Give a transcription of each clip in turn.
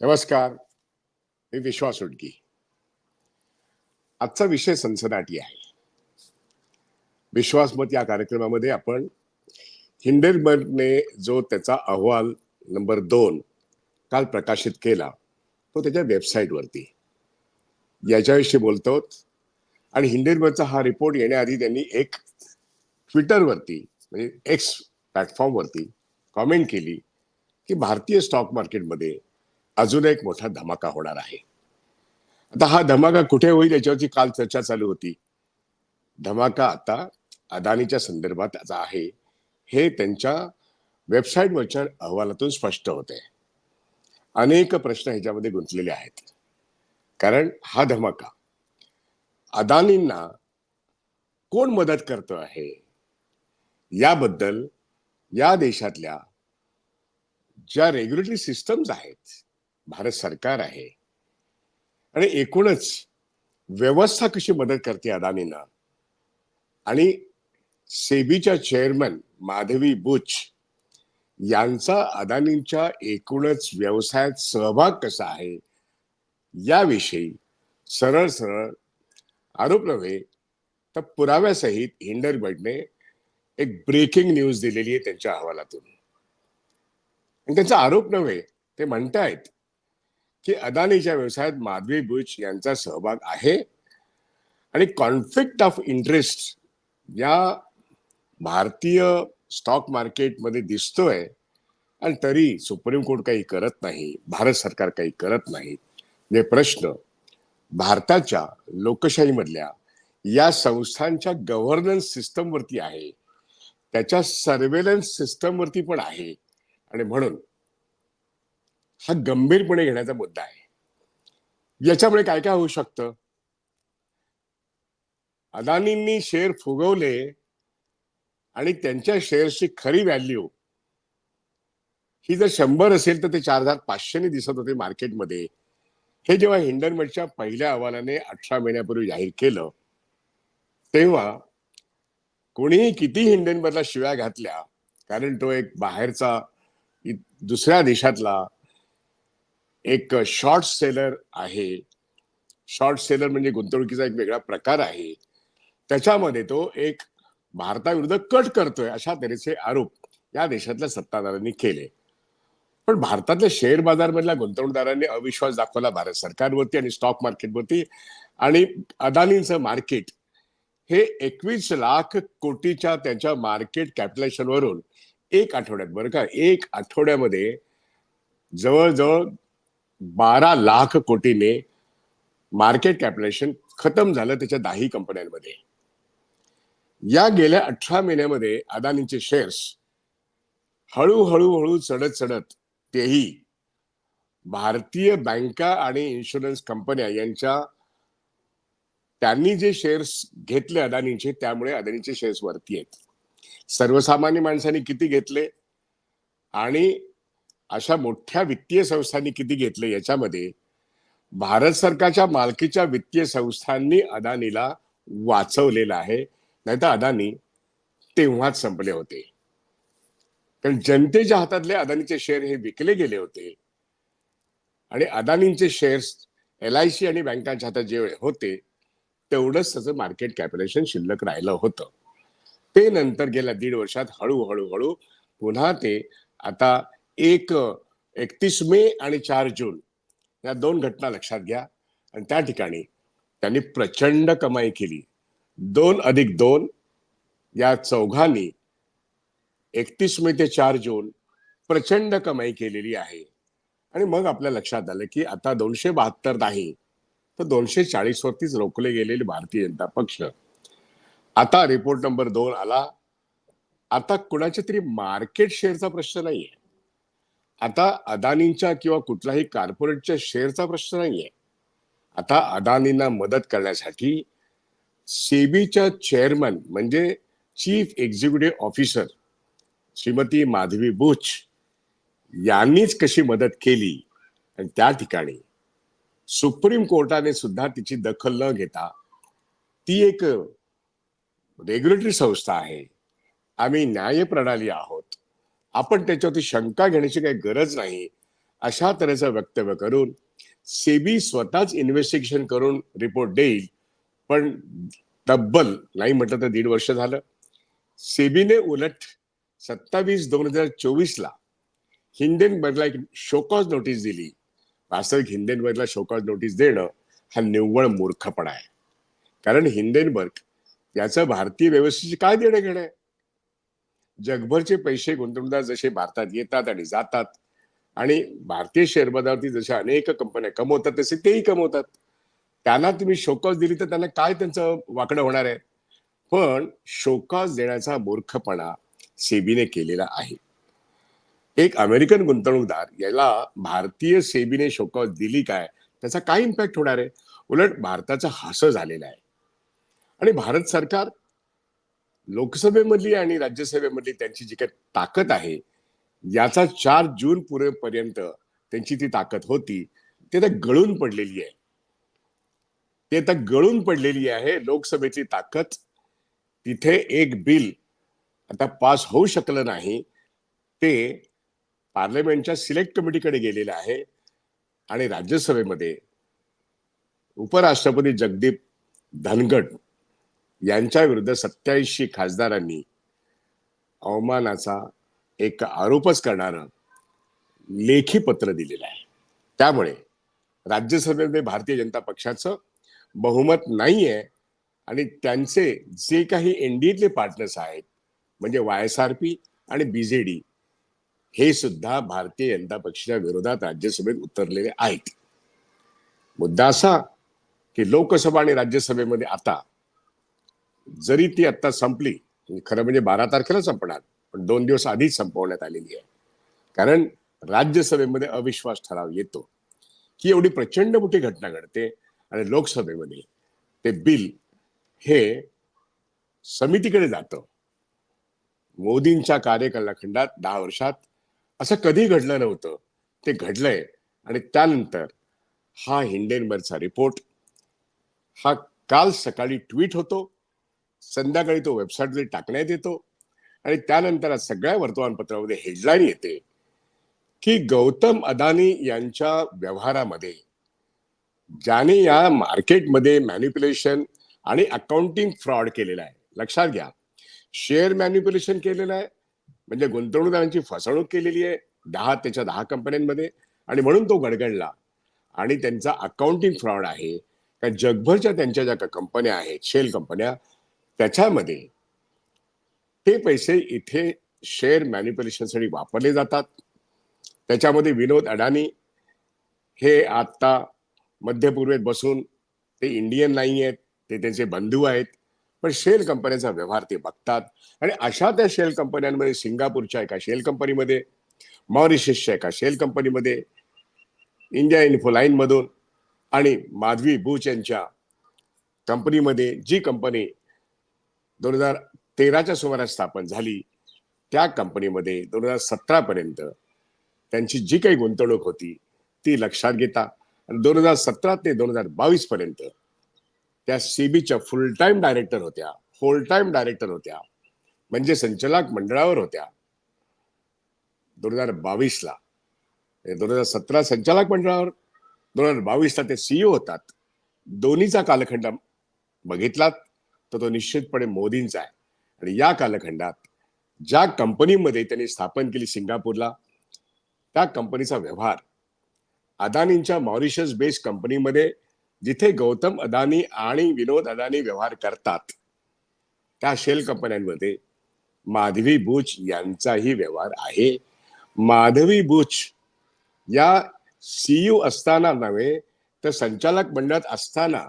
नमस्कार मी विश्वास उडकी आजचा विषय सनसनाटी आहे. विश्वासमत या कार्यक्रमामध्ये आपण हिंडेनबर्गने जो त्याचा अहवाल नंबर दोन काल प्रकाशित केला तो त्याच्या वेबसाईटवरती. याच्याविषयी बोलतो आणि हिंडेनबर्गचा हा रिपोर्ट येण्याआधी त्यांनी एक ट्विटरवरती म्हणजे एक्स प्लॅटफॉर्मवरती कॉमेंट केली की भारतीय स्टॉक मार्केटमध्ये अजून एक मोठा धमाका होणार आहे. आता हा धमाका कुठे होईल याच्यावरची काल चर्चा चालू होती. धमाका आता अदानीच्या संदर्भात आता आहे. हे त्यांच्या वेबसाईटवरच्या अहवालातून स्पष्ट होते. अनेक प्रश्न ह्याच्यामध्ये गुंतलेले आहेत. कारण हा धमाका अदानींना कोण मदत करतो आहे? याबद्दल या देशातल्या ज्या रेग्युलेटरी सिस्टम्स आहेत भारत सरकार आहे. आणि एकूणच व्यवस्था कशी मदत करते अदानींना? आणि सेबीच्या चेअरमन माधवी बुच यांचा अदानींच्या एकूणच व्यवसायात सहभाग कसा आहे? याविषयी सरळ सरळ आरोप नव्हे तर पुराव्यासहित हिंडरबर्डने एक ब्रेकिंग न्यूज दिलेली आहे त्यांच्या अहवालातून. आणि त्यांचा आरोप नव्हे ते म्हणतायत की अदानीच्या व्यवसायात माधवी बुच यांचा सहभाग आहे. आणि कॉन्फ्लिक्ट ऑफ इंटरेस्ट या भारतीय स्टॉक मार्केटमध्ये दिसतोय. आणि तरी सुप्रीम कोर्ट काही करत नाही भारत सरकार काही करत नाही. हे प्रश्न भारताच्या लोकशाहीमधल्या या संस्थांच्या गव्हर्नन्स सिस्टमवरती आहे. त्याच्या सर्वेलन्स सिस्टमवरती पण आहे. आणि म्हणून हा गंभीरपणे घेण्याचा मुद्दा आहे. याच्यामुळे काय काय होऊ शकतं? अदानींनी शेअर फुगवले आणि त्यांच्या शेअर्सची खरी व्हॅल्यू ही जर शंभर असेल तर ते चार हजार पाचशेने दिसत होते मार्केटमध्ये हे जेव्हा हिंडनमेटच्या पहिल्या अहवालाने अठरा महिन्यापूर्वी जाहीर केलं तेव्हा कोणीही किती हिंडनबर्गला शिव्या घातल्या कारण तो एक बाहेरचा दुसऱ्या देशातला एक शॉर्ट सेलर आहे. शॉर्ट सेलर म्हणजे गुंतवणुकीचा एक वेगळा प्रकार आहे. त्याच्यामध्ये तो एक भारताविरुद्ध कट करतोय अशा तऱ्हेचे आरोप या देशातल्या सत्ताधाऱ्यांनी केले. पण भारतातल्या शेअर बाजारमधल्या गुंतवणूकदारांनी अविश्वास दाखवला भारत सरकारवरती आणि स्टॉक मार्केटवरती आणि अदानींचं मार्केट हे एकवीस लाख कोटीच्या त्यांच्या मार्केट कॅपिटलायझेशनवरून एक आठवड्यात बरं का एक आठवड्यामध्ये जवळजवळ बारा लाख कोटीने मार्केट कॅपिटलेशन खतम झालं त्याच्या दहाही कंपन्यांमध्ये. या गेल्या अठरा महिन्यामध्ये अदानीचे शेअर्स हळूहळू हळू चढत चढत तेही भारतीय बँका आणि इन्शुरन्स कंपन्या यांच्या त्यांनी जे शेअर्स घेतले अदानीचे त्यामुळे अदानीचे शेअर्स वरती आहेत. सर्वसामान्य माणसांनी किती घेतले? आणि अशा मोठ्या वित्तीय संस्थांनी किती घेतले याच्यामध्ये? भारत सरकारच्या मालकीच्या वित्तीय संस्थांनी अदानीला वाचवलेलं आहे. नाहीतर अदानी तेव्हाच संपले होते. कारण जनतेच्या हातातले अदानीचे शेअर हे विकले गेले होते. आणि अदानींचे शेअर्स एल आय सी आणि बँकांच्या हातात जे होते तेवढंच त्याचं मार्केट कॅपिटलायझेशन शिल्लक राहिलं होतं. ते नंतर गेल्या दीड वर्षात हळूहळू हळू पुन्हा ते आता एक एकतीस मे आणि चार जून. या दोन घटना लक्षात घ्या. आणि त्या ठिकाणी त्यांनी प्रचंड कमाई केली. दोन अधिक दोन या चौघांनी एकतीस मे ते चार जून प्रचंड कमाई केलेली आहे. आणि मग आपल्या लक्षात आलं की आता दोनशे बहात्तर नाही तर दोनशे चाळीस वरतीच रोखले गेलेले भारतीय जनता पक्ष. आता रिपोर्ट नंबर दोन आला. आता कुणाच्या तरी मार्केट शेअरचा प्रश्न नाहीये. आता अदानींच्या किंवा कुठल्याही कॉर्पोरेटच्या शेअरचा प्रश्न नाहीये. आता अदानींना मदत करण्यासाठी सेबीच्या चेअरमन म्हणजे chief executive officer Shrimati Madhabi Buch यांनीच कशी मदत केली? आणि त्या ठिकाणी सुप्रीम कोर्टाने सुद्धा तिची दखल न घेता ती एक रेग्युलेटरी संस्था आहे. आम्ही न्याय प्रणाली आहोत. आपण त्याच्यावरती शंका घेण्याची काही गरज नाही. अशा तऱ्हेचं वक्तव्य करून सेबी स्वतःच इन्व्हेस्टिगेशन करून रिपोर्ट देईल. पण तब्बल नाही म्हटलं तर दीड वर्ष झालं. सेबीने उलट सत्तावीस दोन हजार चोवीसला हिंडेनबर्गला एक शोकॉज नोटीस दिली. वास्तविक हिंडेनबर्गला शोकॉज नोटीस देणं हा निव्वळ मूर्खपणा आहे. कारण हिंडेनबर्ग याचं भारतीय व्यवस्थेची काय देणं घेणं आहे? जगभरचे पैसे गुंतवणूकदार जसे भारतात येतात आणि जातात आणि भारतीय शेअर बाजारावरती जशा अनेक कंपन्या कमवतात तसे तेही कमवतात. त्यांना तुम्ही शोकॉज दिली तर त्यांना काय त्यांचं वाकडं होणार आहे? पण शोकॉज देण्याचा मूर्खपणा सेबीने केलेला आहे. एक अमेरिकन गुंतवणूकदार याला भारतीय सेबीने शोकॉज दिली काय? त्याचा काय इम्पॅक्ट होणार आहे? उलट भारताचं हास झालेलं आहे. आणि भारत सरकार लोकसभेमधली आणि राज्यसभेमधली त्यांची जी काही ताकद आहे याचा चार जून पर्यंत त्यांची ती ताकद होती ते आता गळून पडलेली आहे. ते आता गळून पडलेली आहे लोकसभेची ताकद. तिथे एक बिल आता पास होऊ शकलं नाही ते पार्लमेंटच्या सिलेक्ट कमिटीकडे गेलेलं आहे आणि राज्यसभेमध्ये उपराष्ट्रपती जगदीप धनगड यांच्या विरुद्ध सत्याऐंशी खासदारांनी अवमानाचा एक आरोपच करणारं लेखी पत्र दिलेलं आहे. त्यामुळे राज्यसभेमध्ये भारतीय जनता पक्षाचं बहुमत नाही आहे आणि त्यांचे जे काही एनडीएतले पार्टनर्स आहेत म्हणजे वाय एस आर पी आणि बीजेडी हे सुद्धा भारतीय जनता पक्षाच्या विरोधात राज्यसभेत उतरलेले आहेत. मुद्दा असा की लोकसभा आणि राज्यसभेमध्ये आता जरी ती आता संपली खरं म्हणजे बारा तारखेला संपणार पण दोन दिवस आधीच संपवण्यात आलेली आहे. कारण राज्यसभेमध्ये अविश्वास ठराव येतो. ही एवढी प्रचंड मोठी घटना घडते आणि लोकसभेमध्ये ते बिल हे समितीकडे जातं. मोदींच्या कार्यकालखंडात दहा वर्षात असं कधी घडलं नव्हतं. ते घडलंय आणि त्यानंतर हा हिंडेनबर्गचा रिपोर्ट हा काल सकाळी ट्विट होतो. संध्याकाळी तो वेबसाईटवर टाकण्यात येतो. आणि त्यानंतर आज सगळ्या वर्तमानपत्रामध्ये हेडलाईन येते की गौतम अदानी यांच्या व्यवहारामध्ये ज्याने या मार्केटमध्ये मॅन्युप्युलेशन आणि अकाउंटिंग फ्रॉड केलेला आहे. लक्षात घ्या. शेअर मॅन्युप्युलेशन केलेलं आहे. म्हणजे गुंतवणूकदारांची फसवणूक केलेली आहे. दहा त्याच्या दहा कंपन्यांमध्ये. आणि म्हणून तो गडगडला. आणि त्यांचा अकाउंटिंग फ्रॉड आहे. का जगभरच्या त्यांच्या ज्या कंपन्या आहेत शेल कंपन्या त्याच्यामध्ये ते पैसे इथे शेअर मॅन्युप्युलेशनसाठी वापरले जातात. त्याच्यामध्ये विनोद अडाणी हे आत्ता मध्यपूर्वेत बसून ते इंडियन नाही आहेत ते त्यांचे बंधू आहेत. पण शेल कंपन्यांचा व्यवहार ते बघतात. आणि अशा त्या शेल कंपन्यांमध्ये सिंगापूरच्या एका शेल कंपनीमध्ये मॉरिशसच्या एका शेल कंपनीमध्ये इंडिया इन्फोलाईनमधून आणि माधवी बुच यांच्या कंपनीमध्ये जी कंपनी दोन हजार तेराच्या सुमारास स्थापन झाली त्या कंपनीमध्ये दोन हजार सतरा पर्यंत त्यांची जी काही गुंतवणूक होती ती लक्षात घेता आणि दोन हजार सतरा ते दोन हजार बावीस पर्यंत त्या सीबीच्या फुल टाइम डायरेक्टर होत्या होल टाइम डायरेक्टर होत्या म्हणजे संचालक मंडळावर होत्या. दोन हजार बावीसला म्हणजे दोन हजार सतरा संचालक मंडळावर दोन हजार बावीसला ते सीईओ होतात. दोन्हीचा कालखंड बघितलात? तर तो निश्चितपणे मोदींचा आहे. आणि या कालखंडात ज्या कंपनीमध्ये त्यांनी स्थापन केली सिंगापूरला त्या कंपनीचा व्यवहार अदानींच्या मॉरिशस बेस्ड कंपनीमध्ये जिथे गौतम अदानी आणि विनोद अदानी व्यवहार करतात त्या शेल कंपन्यांमध्ये माधवी बुच यांचाही व्यवहार आहे. माधवी बुच या सीयू असताना नव्हे तर संचालक मंडळात असताना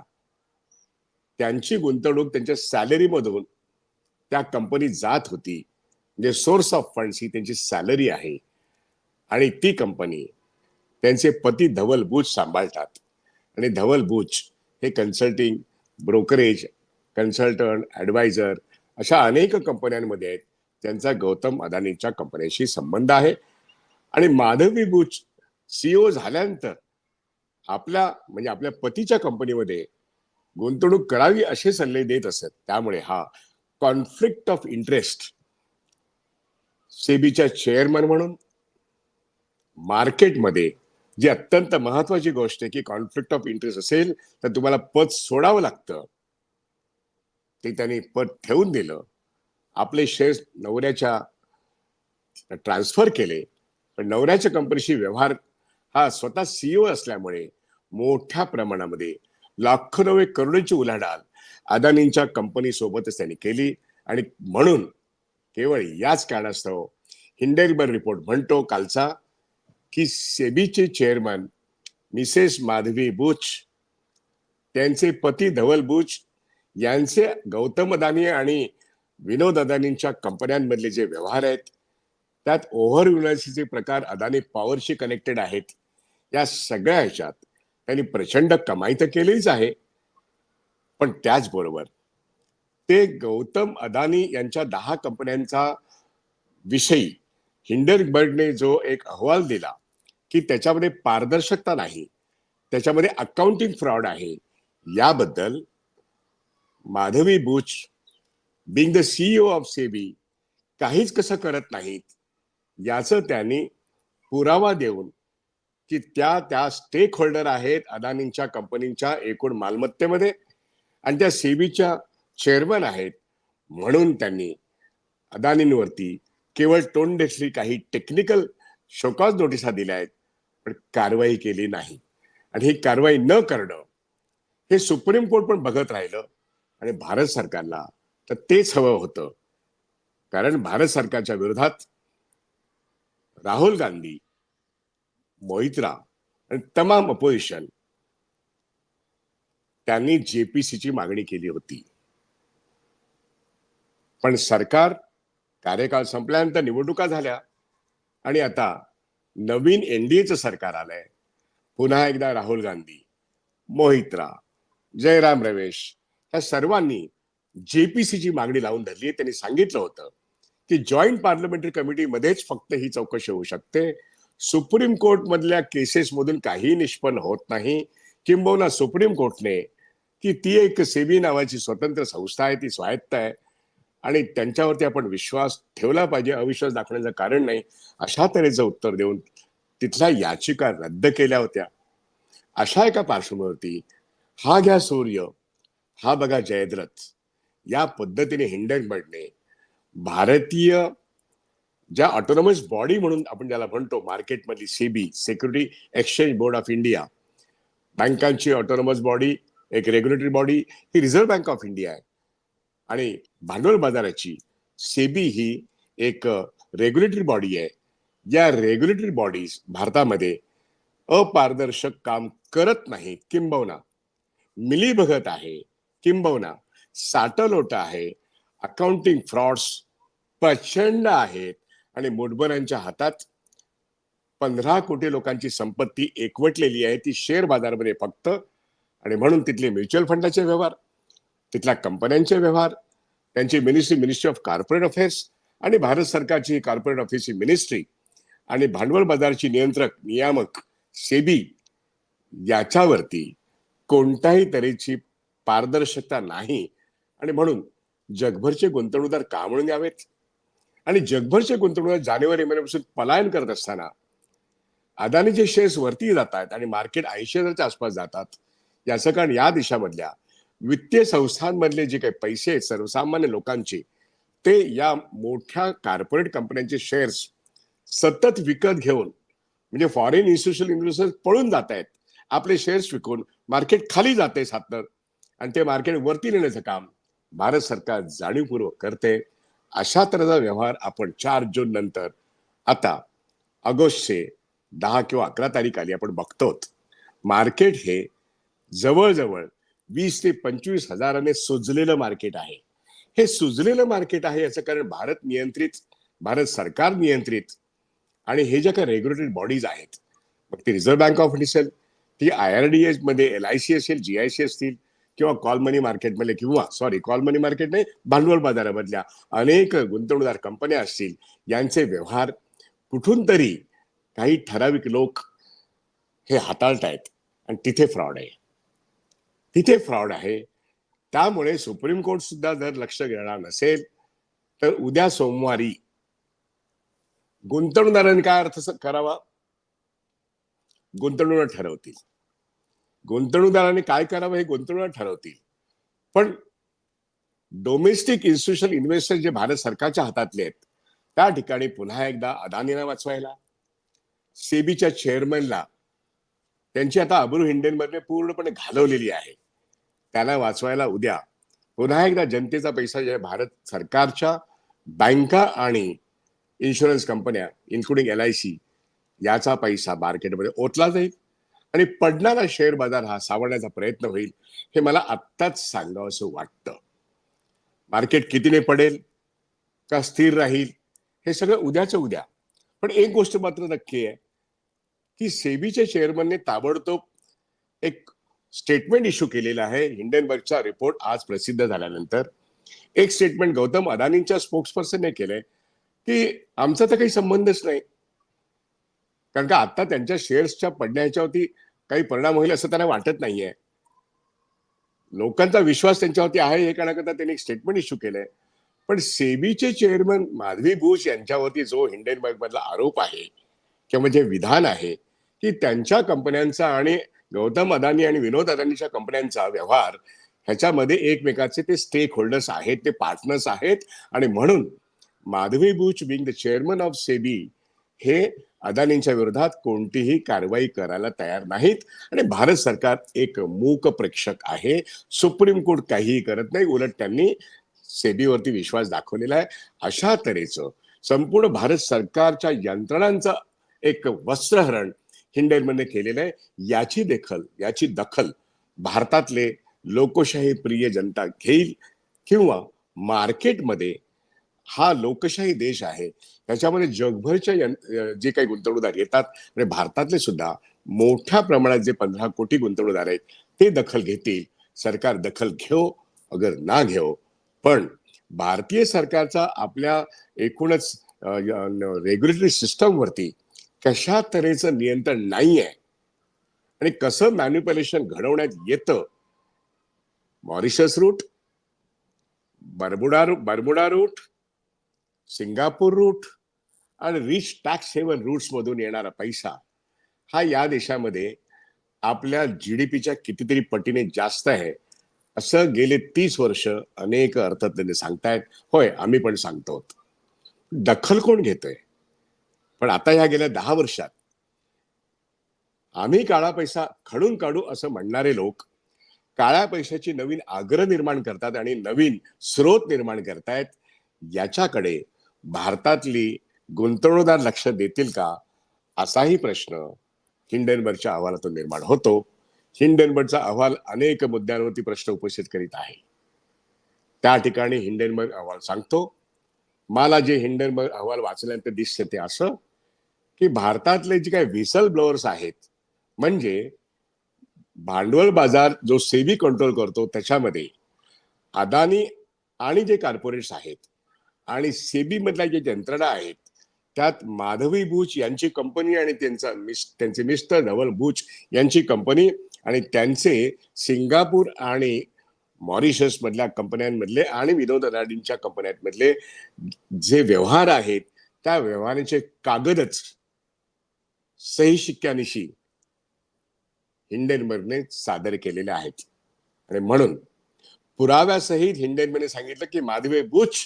त्यांची गुंतवणूक त्यांच्या सॅलरीमधून त्या कंपनी जात होती. म्हणजे सोर्स ऑफ फंड्स ही त्यांची सॅलरी आहे. आणि ती कंपनी त्यांचे पती धवल बुच सांभाळतात. आणि धवल बुच हे कन्सल्टिंग ब्रोकरेज कन्सल्टंट ऍडवायझर अशा अनेक कंपन्यांमध्ये आहेत. त्यांचा गौतम अदानीच्या कंपन्यांशी संबंध आहे. आणि माधवी बुच सीईओ झाल्यानंतर आपल्या म्हणजे आपल्या पतीच्या कंपनीमध्ये गुंतवणूक करावी असे सल्ले देत असत. त्यामुळे हा कॉन्फ्लिक्ट ऑफ इंटरेस्ट सेबीच्या चेअरमन म्हणून मार्केटमध्ये जी अत्यंत महत्वाची गोष्ट आहे की कॉन्फ्लिक्ट ऑफ इंटरेस्ट असेल तर तुम्हाला पद सोडावं लागतं. ते त्यांनी पद ठेवून दिलं. आपले शेअर्स नवऱ्याच्या ट्रान्सफर केले. पण नवऱ्याच्या कंपनीशी व्यवहार हा स्वतः सीईओ असल्यामुळे मोठ्या प्रमाणामध्ये लाखो नवे करोडोची उलाढाल अदानींच्या कंपनी सोबतच त्यांनी केली. आणि म्हणून केवळ याच कारणास्तव हिंडेलबर रिपोर्ट म्हणतो कालचा की सेबीचे चेअरमन मिसेस माधवी बुच त्यांचे पती धवल बुच यांचे गौतम अदानी आणि विनोद अदानींच्या कंपन्यांमधले जे व्यवहार आहेत त्यात ओव्हर युनिव्हर्सिटीचे प्रकार अदानी पॉवरशी कनेक्टेड आहेत. या सगळ्या ह्याच्यात त्यांनी प्रचंड कमाई तर केलीच आहे. पण त्याचबरोबर ते गौतम अदानी यांच्या दहा कंपन्यांचा विषयी हिंडरबर्गने जो एक अहवाल दिला की त्याच्यामध्ये पारदर्शकता नाही त्याच्यामध्ये अकाउंटिंग फ्रॉड आहे याबद्दल Madhabi Buch being the CEO of SEBI काहीच कसं करत नाहीत याचं त्यांनी पुरावा देऊन की त्या त्या स्टेक होल्डर आहेत अदानींच्या कंपनीच्या एकूण मालमत्तेमध्ये आणि त्या सेबीच्या चेअरमन आहेत. म्हणून त्यांनी अदानींवरती केवळ तोंडेसली काही टेक्निकल शोकाज नोटिसा दिल्या आहेत पण कारवाई केली नाही. आणि ही कारवाई न करणं हे सुप्रीम कोर्ट पण बघत राहिलं आणि भारत सरकारला तर तेच हवं होतं. कारण भारत सरकारच्या विरोधात राहुल गांधी मोहित्रा आणि तमाम अपोजिशन त्यांनी जेपीसीची मागणी केली होती. पण सरकार कार्यकाळ संपल्यानंतर निवडणुका झाल्या आणि आता नवीन एनडीएचं सरकार आलंय. पुन्हा एकदा राहुल गांधी मोहित्रा जयराम रमेश या सर्वांनी जेपीसीची मागणी लावून धरली आहे. त्यांनी सांगितलं होतं की जॉईंट पार्लमेंटरी कमिटीमध्येच फक्त ही चौकशी होऊ शकते. सुप्रीम कोर्ट मधल्या केसेसमधून काही निष्पन्न होत नाही. किंबहुना सुप्रीम कोर्टने की ती एक सेबी नावाची स्वतंत्र संस्था आहे ती स्वायत्त आहे. आणि त्यांच्यावरती आपण विश्वास ठेवला पाहिजे अविश्वास दाखवण्याचं कारण नाही. अशा तऱ्हेचं उत्तर देऊन तिथल्या याचिका रद्द केल्या होत्या. अशा एका पार्श्वभूमीवरती हा घ्या सूर्य हा बघा जयद्रथ. या पद्धतीने हिंडनबर्गने भारतीय ज्या ऑटोनॉमस बॉडी म्हणून आपण ज्याला म्हणतो मार्केटमधली SEBI Security Exchange Board of India बँकांची ऑटोनॉमस बॉडी एक रेग्युलेटरी बॉडी ही रिझर्व्ह बँक ऑफ इंडिया आहे. आणि भांडवल बाजाराची सेबी ही एक रेग्युलेटरी बॉडी आहे. या रेग्युलेटरी बॉडीज भारतामध्ये अपारदर्शक काम करत नाही किंबवना मिलीभगत आहे किंबवना साटलोट आहे. अकाउंटिंग फ्रॉड्स प्रचंड आहेत. आणि मोटबरांच्या हातात पंधरा कोटी लोकांची संपत्ती एकवटलेली आहे. ती शेअर बाजारामध्ये फक्त आणि म्हणून तिथले म्युच्युअल फंडाचे व्यवहार तिथल्या कंपन्यांचे व्यवहार त्यांची ministry ministry of corporate affairs आणि भारत सरकारची कॉर्पोरेट ऑफिसची मिनिस्ट्री आणि भांडवल बाजाराची नियंत्रक नियामक सेबी याच्यावरती कोणत्याही तऱ्हेची पारदर्शकता नाही. आणि म्हणून जगभरचे गुंतवणूकदार का म्हणून यावेत? आणि जगभरचे गुंतवणूक जानेवारी महिन्यापासून पलायन करत असताना अदानीचे शेअर्स वरती जात आहेत आणि मार्केट ऐंशी हजारच्या आसपास जातात याचं कारण या देशामधल्या वित्तीय संस्थांमधले जे काही पैसे आहेत सर्वसामान्य लोकांचे ते या मोठ्या कॉर्पोरेट कंपन्यांचे शेअर्स सतत विकत घेऊन म्हणजे फॉरेन इन्स्टिट्यूशनल इन्व्हेस्टर्स पळून जात आहेत. आपले शेअर्स विकून मार्केट खाली जाते साततर आणि ते मार्केट वरती नेण्याचं काम भारत सरकार जाणीवपूर्वक करते. अशा तऱ्हेचा व्यवहार आपण चार जून नंतर आता ऑगस्टचे दहा किंवा अकरा तारीख आली आपण बघतो मार्केट हे जवळजवळ वीस ते पंचवीस हजाराने सुजलेलं मार्केट आहे. हे सुजलेलं मार्केट आहे याचं कारण भारत नियंत्रित भारत सरकार नियंत्रित आणि हे ज्या काही रेग्युलेटरी बॉडीज आहेत मग ती रिझर्व्ह बँक ऑफ इंडिया असेल ती आय आर डी एसमध्ये एल आय सी असेल जी आय सी असतील किंवा कॉल मनी मार्केटमध्ये किंवा सॉरी कॉल मनी मार्केट नाही भांडवल बाजारामधल्या अनेक गुंतवणूकदार कंपन्या असतील यांचे व्यवहार कुठून तरी काही ठराविक लोक हे हाताळतायत आणि तिथे फ्रॉड आहे. तिथे फ्रॉड आहे. त्यामुळे सुप्रीम कोर्ट सुद्धा जर लक्ष घेणार नसेल तर उद्या सोमवारी गुंतवणूकदारांनी काय अर्थ करावा? गुंतवणूक ठरवतील. गुंतवणूकदारांनी काय करावं हे गुंतवणूक ठरवतील. पण डोमेस्टिक इन्स्टिट्यूशनल इन्व्हेस्टर जे भारत सरकारच्या हातातले आहेत त्या ठिकाणी पुन्हा एकदा अदानीला वाचवायला सेबीच्या चेअरमनला त्यांची आता अब्रू हिंडेनमध्ये पूर्णपणे घालवलेली आहे. त्याला वाचवायला उद्या पुन्हा एकदा जनतेचा पैसा जे आहे भारत सरकारच्या बँका आणि इन्शुरन्स कंपन्या इन्क्लुडिंग एल आय सी याचा पैसा मार्केटमध्ये ओतला जाईल. आणि पडणारा शेअर बाजार हा सावरण्याचा प्रयत्न होईल हे मला आत्ताच सांगावं असं वाटतं. मार्केट कितीने पडेल? का स्थिर राहील? हे सगळं उद्याचं उद्या. पण एक गोष्ट मात्र नक्की आहे की सेबीच्या चेअरमनने ताबडतोब एक स्टेटमेंट इश्यू केलेला आहे. हिंडनबर्गचा रिपोर्ट आज प्रसिद्ध झाल्यानंतर. एक स्टेटमेंट गौतम अदानींच्या स्पोक्सपर्सनने केलंय की आमचा तर काही संबंधच नाही. कारण का आता त्यांच्या शेअर्सच्या पडण्याच्यावरती काही परिणाम होईल असं त्यांना वाटत नाहीये. लोकांचा विश्वास त्यांच्यावरती आहे हे करण्याकरता त्यांनी एक स्टेटमेंट इश्यू केलंय. पण सेबीचे चेअरमन माधवी घोष यांच्यावरती जो हिंडेनबर्ग मधला आरोप आहे किंवा जे विधान आहे की त्यांच्या कंपन्यांचा आणि गौतम अदानी आणि विनोद अदानीच्या कंपन्यांचा व्यवहार ह्याच्यामध्ये एकमेकाचे ते स्टेक होल्डर्स आहेत ते पार्टनर्स आहेत आणि म्हणून Madhabi Buch being the chairman of SEBI हे अदानींच्या विरोधात कोणतीही कारवाई करायला तयार नाहीत. आणि भारत सरकार एक मूक प्रेक्षक आहे. सुप्रीम कोर्ट काहीही करत नाही. उलट त्यांनी सेबीवरती विश्वास दाखवलेला आहे. अशा तऱ्हेचं संपूर्ण भारत सरकारच्या यंत्रणांचं एक वस्त्रहरण हिंडेलमध्ये केलेलं आहे. याची देखल याची दखल भारतातले लोकशाही प्रिय जनता घेईल किंवा मार्केटमध्ये हा लोकशाही देश आहे. त्याच्यामध्ये जगभरच्या जे काही गुंतवणूकदार येतात आणि भारतातले सुद्धा मोठ्या प्रमाणात जे पंधरा कोटी गुंतवणूकदार आहेत ते दखल घेतील. सरकार दखल घेऊ अगर ना घेऊ पण भारतीय सरकारचा आपल्या एकूणच रेग्युलेटरी सिस्टमवरती कशा तऱ्हेचं नियंत्रण नाही आहे आणि कसं मॅन्युप्युलेशन घडवण्यात येतं मॉरिशस रूट बर्बुडा रू बर्मुडा रूट सिंगापूर रूट आणि रिच टॅक्स हेवन रूट्स मधून येणारा पैसा हा या देशामध्ये आपल्या जीडीपीच्या कितीतरी पटीने जास्त आहे. असं गेले तीस वर्ष अनेक अर्थतज्ञ सांगतायत. होय आम्ही पण सांगतो. दखल कोण घेतोय? पण आता ह्या गेल्या दहा वर्षात आम्ही काळा पैसा खडून काढू असं म्हणणारे लोक काळ्या पैशाची नवीन आग्रह निर्माण करतात आणि नवीन स्रोत निर्माण करतायत. याच्याकडे भारतातली गुंतवणूकदार लक्ष देतील का? असाही प्रश्न हिंडेनबर्गच्या अहवालातून निर्माण होतो. हिंडनबर्गचा अहवाल अनेक मुद्द्यांवरती प्रश्न उपस्थित करीत आहे. त्या ठिकाणी हिंडेनबर्ग अहवाल सांगतो मला जे हिंडनबर्ग अहवाल वाचल्यानंतर दिसते ते असं की भारतातले जे काही व्हिसल ब्लोअर्स आहेत म्हणजे भांडवल बाजार जो सेबी कंट्रोल करतो त्याच्यामध्ये अदानी आणि जे कॉर्पोरेट्स आहेत आणि सेबी मधल्या जे यंत्रणा आहेत त्यात माधवी बुच यांची कंपनी आणि त्यांचा मिस त्यांचे मिस्टर धवल बुच यांची कंपनी आणि त्यांचे सिंगापूर आणि मॉरिशस मधल्या कंपन्यांमधले आणि विनोद अनाडींच्या कंपन्यांमधले जे व्यवहार आहेत त्या व्यवहाराचे कागदच सही शिक्क्यानिशी हिंडेनबर्गने सादर केलेले आहेत. आणि म्हणून पुराव्यासहित हिंडेनबर्गने सांगितलं की Madhabi Buch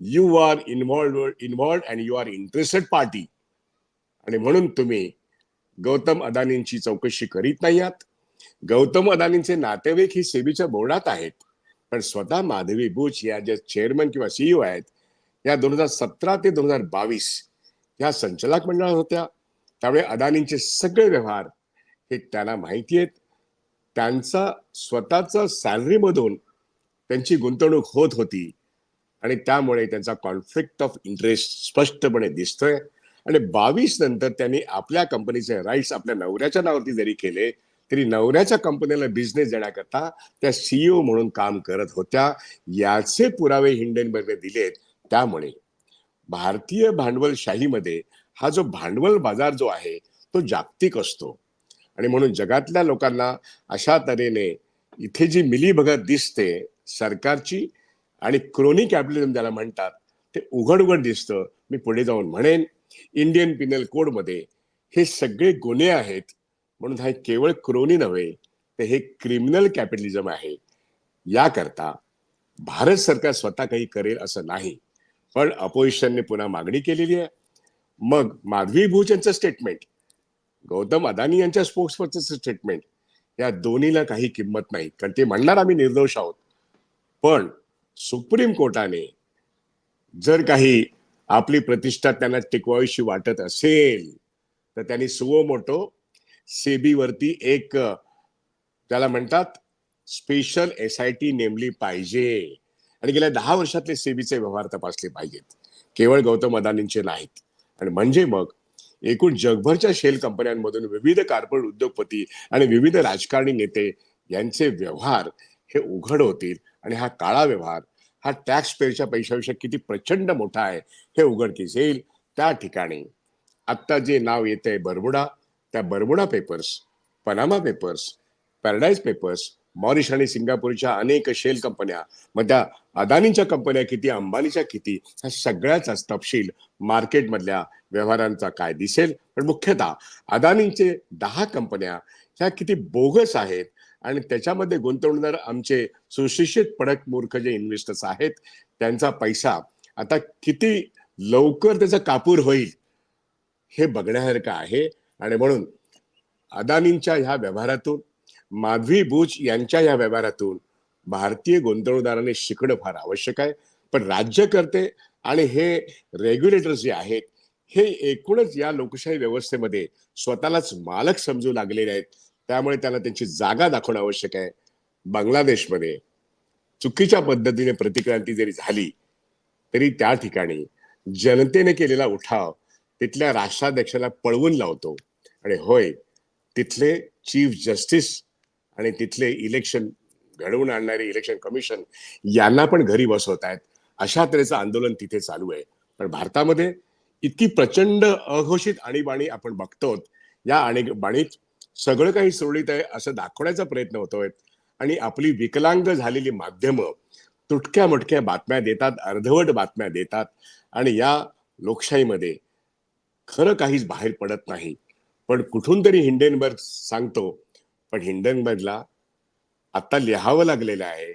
you are involved involved and you are interested party आणि म्हणून तुम्ही गौतम अदानींची चौकशी करीत नाही आहात गौतम अदानींचे नातेवाईक ही सेबीच्या बोर्डात आहेत. पण स्वतः माधवी बुच या ज्या चेअरमन किंवा सीईओ आहेत या दोन हजार सतरा ते दोन हजार बावीस या संचालक मंडळात होत्या. त्यामुळे अदानींचे सगळे व्यवहार हे त्यांना माहिती आहेत. त्यांचा स्वतःचा सॅलरीमधून त्यांची गुंतवणूक होत होती. आणि त्यामुळे त्यांचा कॉन्फ्लिक्ट ऑफ इंटरेस्ट स्पष्टपणे दिसतोय. आणि बावीस नंतर त्यांनी आपल्या कंपनीचे राईट्स आपल्या नवऱ्याच्या नावावरती जरी केले तरी नवऱ्याच्या कंपनीला बिझनेस देण्याकरता त्या सीईओ म्हणून काम करत होत्या. याचे पुरावे हिंडेनबर्गने दिलेत. त्यामुळे भारतीय भांडवलशाहीमध्ये हा जो भांडवल बाजार जो आहे तो जागतिक असतो. आणि म्हणून जगातल्या लोकांना अशा तऱ्हेने इथे जी मिलीभगत दिसते सरकारची आणि क्रोनी कॅपिटलिझम ज्याला म्हणतात ते उघड उघड दिसतं. मी पुढे जाऊन म्हणेन इंडियन पिनल कोडमध्ये हे सगळे गुन्हे आहेत म्हणून हा केवळ क्रोनी नव्हे तर हे क्रिमिनल कॅपिटलिझम आहे. याकरता भारत सरकार स्वतः काही करेल असं नाही पण अपोजिशनने पुन्हा मागणी केलेली आहे. मग माधवी भूज यांचं स्टेटमेंट गौतम अदानी यांच्या स्पोक्सपर्सनचं स्टेटमेंट या दोन्हीला काही किंमत नाही कारण ते म्हणणार आम्ही निर्दोष आहोत. पण सुप्रीम कोर्टाने जर काही आपली प्रतिष्ठा त्यांना टिकवावीशी वाटत असेल तर त्यांनी सुवो मोठो सेबीवरती एक त्याला म्हणतात स्पेशल एस आय टी नेमली पाहिजे. आणि गेल्या दहा वर्षातले सेबीचे व्यवहार तपासले पाहिजेत. केवळ गौतम अदानींचे नाहीत. आणि म्हणजे मग एकूण जगभरच्या शेल कंपन्यांमधून विविध कार्पोरेट उद्योगपती आणि विविध राजकारणी नेते यांचे व्यवहार हे उघड होतील आणि हा काळा व्यवहार हा टॅक्स पेअरच्या पैशापेक्षा किती प्रचंड मोठा आहे हे उघडकीस येईल त्या ठिकाणी. आत्ता जे नाव येत आहे बर्मुडा त्या Bermuda papers Panama papers paradise papers Mauritius आणि सिंगापूरच्या अनेक शेल कंपन्या मग त्या अदानीच्या कंपन्या किती अंबानीच्या किती ह्या सगळ्याचा तपशील मार्केटमधल्या व्यवहारांचा काय दिसेल? पण मुख्यतः अदानींचे दहा कंपन्या ह्या किती बोगस आहेत आणि त्याच्यामध्ये गुंतवणूकदार आमचे सुशिक्षित पडक मूर्ख जे इन्व्हेस्टर्स आहेत त्यांचा पैसा आता किती लवकर त्याचा कापूर होईल हे बघण्यासारखं आहे. आणि म्हणून अदानींच्या ह्या व्यवहारातून माधवी भुज यांच्या या व्यवहारातून भारतीय गुंतवणूकदारांनी शिकणं फार आवश्यक आहे. पण राज्यकर्ते आणि हे रेग्युलेटर जे आहेत हे एकूणच या लोकशाही व्यवस्थेमध्ये स्वतःलाच मालक समजू लागलेले आहेत. त्यामुळे त्यांना त्यांची जागा दाखवणं आवश्यक आहे. बांगलादेशमध्ये चुकीच्या पद्धतीने प्रतिक्रांती जरी झाली तरी त्या ठिकाणी जनतेने केलेला उठाव तिथल्या राष्ट्राध्यक्षाला पळवून लावतो. आणि होय तिथले चीफ जस्टिस आणि तिथले इलेक्शन घडवून आणणारे इलेक्शन कमिशन यांना पण घरी बसवत आहेत. अशा तऱ्हेचं आंदोलन तिथे चालू आहे. पण भारतामध्ये इतकी प्रचंड अघोषित आणीबाणी आपण बघतो या आणीबाणीत सगळं काही सुरळीत आहे असं दाखवण्याचा प्रयत्न होतोय. आणि आपली विकलांग झालेली माध्यमं तुटक्या मुटक्या बातम्या देतात अर्धवट बातम्या देतात आणि या लोकशाहीमध्ये खरं काहीच बाहेर पडत नाही. पण कुठून तरी हिंडेनबर्ग सांगतो पण हिंडनबर्गला आता लिहावं लागलेलं आहे.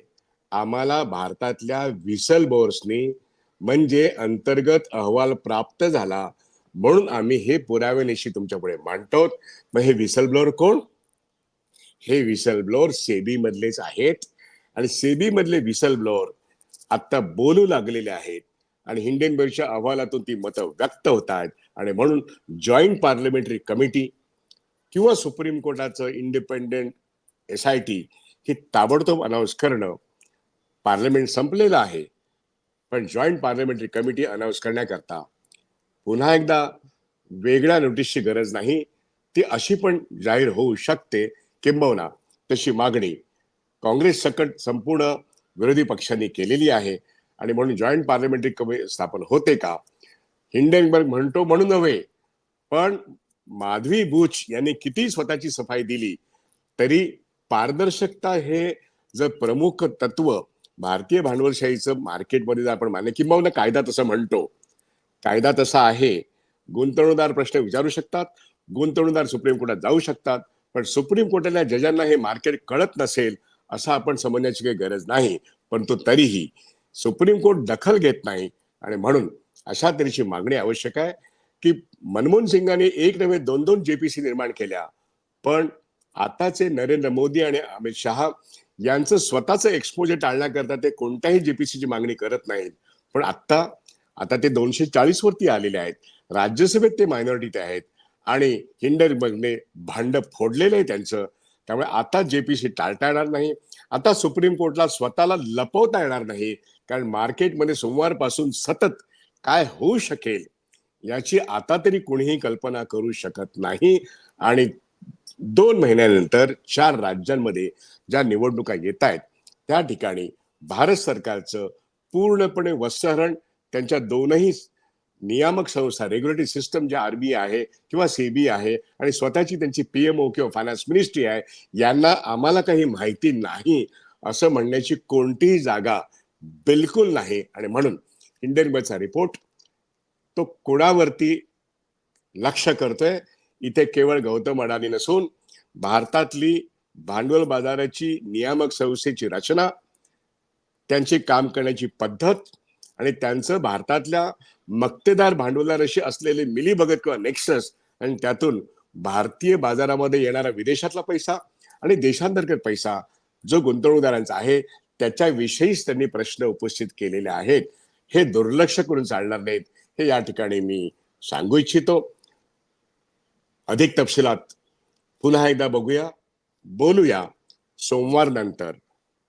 आम्हाला भारतातल्या विसल बोर्सनी म्हणजे अंतर्गत अहवाल प्राप्त झाला म्हणून आम्ही हे पुराव्यानिशी तुमच्यापुढे मांडतो. मग हे विसल ब्लोअर कोण? हे विसल ब्लोअर सेबी मधलेच आहेत. आणि सेबी मधले विसल ब्लोअर आता बोलू लागलेले आहेत. आणि हिंडेनबर्गच्या अहवालातून ती मतं व्यक्त होत आहेत आणि म्हणून जॉईंट पार्लमेंटरी कमिटी किंवा सुप्रीम कोर्टाचं इंडिपेंडेंट एस आय टी ही ताबडतोब अनाऊन्स करणं पार्लमेंट संपलेलं आहे. पण जॉईंट पार्लमेंटरी कमिटी अनाऊन्स करण्याकरता पुन्हा एकदा वेगळ्या नोटीसची गरज नाही. ती अशी पण जाहीर होऊ शकते किंबहुना तशी मागणी काँग्रेस सकट संपूर्ण विरोधी पक्षांनी केलेली आहे. आणि म्हणून जॉईंट पार्लमेंटरी कमिटी स्थापन होते का? हिंडेनबर्ग म्हणतो म्हणून नव्हे पण माधवी बुच यांनी किती स्वतःची सफाई दिली तरी पारदर्शकता हे जर प्रमुख तत्व भारतीय भांडवलशाहीचं मार्केटमध्ये जर आपण मान्य किंबहुना कायदा तसं म्हणतो कायदा तसा आहे. गुंतवणूकदार प्रश्न विचारू शकतात. गुंतवणूकदार सुप्रीम कोर्टात जाऊ शकतात. पण सुप्रीम कोर्टातल्या जजांना हे मार्केट कळत नसेल असं आपण समजण्याची काही गरज नाही. परंतु तरीही सुप्रीम कोर्ट दखल घेत नाही. आणि म्हणून अशा तऱ्हेची मागणी आवश्यक आहे की मनमोहन सिंगांनी एक नव्हे दोन दोन जेपीसी निर्माण केल्या. पण आताचे नरेंद्र मोदी आणि अमित शहा यांचं स्वतःचं एक्सपोजर टाळण्याकरता ते कोणत्याही जेपीसीची मागणी करत नाहीत. पण आता आता ते दोनशे चाळीस वरती आलेले आहेत. राज्यसभेत ते मायनॉरिटीत आहेत. आणि हिंडनबर्गने भांड फोडलेलं आहे त्यांचं. त्यामुळे आता जेपीसी टाळता येणार नाही. आता सुप्रीम कोर्टला स्वतःला लपवता येणार नाही. कारण मार्केटमध्ये सोमवारपासून सतत काय होऊ शकेल याची आता तरी कुणीही कल्पना करू शकत नाही. आणि दोन महिन्यानंतर चार राज्यांमध्ये ज्या निवडणुका येत आहेत त्या ठिकाणी भारत सरकारचं पूर्णपणे वस्त्रहरण त्यांच्या दोनही नियामक संस्था रेग्युलेटरी सिस्टम ज्या आरबीआय आहे किंवा सेबी आहे आणि स्वतःची त्यांची पीएमओ किंवा फायनान्स मिनिस्ट्री आहे यांना आम्हाला काही माहिती नाही असं म्हणण्याची कोणतीही जागा बिलकुल नाही. आणि म्हणून हिंडनबर्गचा रिपोर्ट तो कोणावरती लक्ष करतोय? इथे केवळ गौतम अडाणी नसून भारतातली भांडवल बाजाराची नियामक संस्थेची रचना त्यांची काम करण्याची पद्धत आणि त्यांचं भारतातल्या मक्तेदार भांडवलदाराशी असलेले मिलीभगत किंवा नेक्सस आणि त्यातून भारतीय बाजारामध्ये येणारा विदेशातला पैसा आणि देशांतर्गत पैसा जो गुंतवणूकदारांचा आहे त्याच्याविषयीच त्यांनी प्रश्न उपस्थित केलेले आहेत. हे दुर्लक्ष करून चालणार नाहीत. हे या ठिकाणी मी सांगू इच्छितो. अधिक तपशिलात पुन्हा एकदा बघूया बोलूया. सोमवार नंतर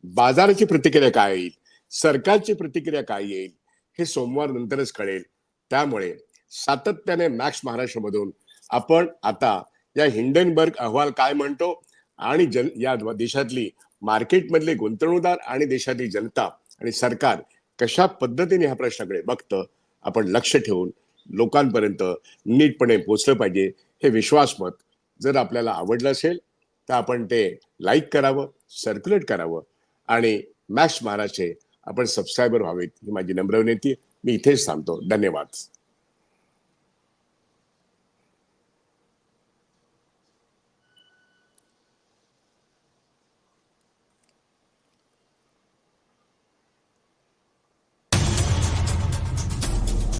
बाजाराची प्रतिक्रिया काय येईल? सरकारची प्रतिक्रिया काय येईल हे सोमवार नंतरच कळेल. त्यामुळे सातत्याने मॅक्स महाराष्ट्रामधून आपण आता या हिंडनबर्ग अहवाल काय म्हणतो आणि जन या देशातली मार्केटमधले गुंतवणूकदार आणि देशातली जनता आणि सरकार कशा पद्धतीने ह्या प्रश्नाकडे बघतं आपण लक्ष ठेवून लोकांपर्यंत नीटपणे पोचलं पाहिजे हे विश्वासमत जर आपल्याला आवडलं असेल तर आपण ते लाईक करावं सर्क्युलेट करावं आणि मॅक्स महाराजचे आपण सबस्क्रायबर व्हावेत ही माझी नम्र विनंती. मी इथेच थांबतो. धन्यवाद.